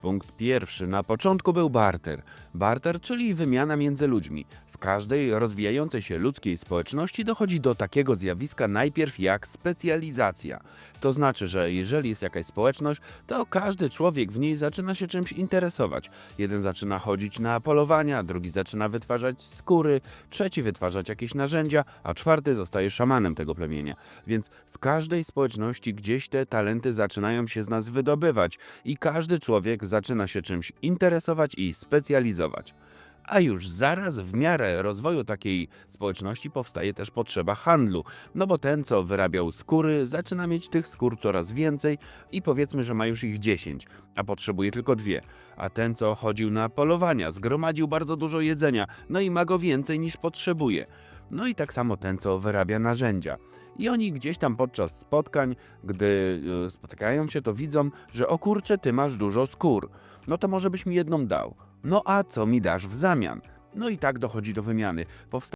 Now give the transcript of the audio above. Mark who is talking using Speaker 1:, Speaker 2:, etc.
Speaker 1: Punkt pierwszy. Na początku był barter. Barter, czyli wymiana między ludźmi. W każdej rozwijającej się ludzkiej społeczności dochodzi do takiego zjawiska najpierw jak specjalizacja. To znaczy, że jeżeli jest jakaś społeczność, to każdy człowiek w niej zaczyna się czymś interesować. Jeden zaczyna chodzić na polowania, drugi zaczyna wytwarzać skóry, trzeci wytwarzać jakieś narzędzia, a czwarty zostaje szamanem tego plemienia. Więc w każdej społeczności gdzieś te talenty zaczynają się z nas wydobywać i każdy człowiek zaczyna się czymś interesować i specjalizować. A już zaraz w miarę rozwoju takiej społeczności powstaje też potrzeba handlu, no bo ten, co wyrabiał skóry, zaczyna mieć tych skór coraz więcej i powiedzmy, że ma już ich 10, a potrzebuje tylko dwie. A ten, co chodził na polowania, zgromadził bardzo dużo jedzenia, no i ma go więcej niż potrzebuje. No i tak samo ten, co wyrabia narzędzia. I oni gdzieś tam podczas spotkań, gdy e, spotykają się, to widzą, że o kurczę, ty masz dużo skór. No to może byś mi jedną dał. No a co mi dasz w zamian? No i tak dochodzi do wymiany. Powsta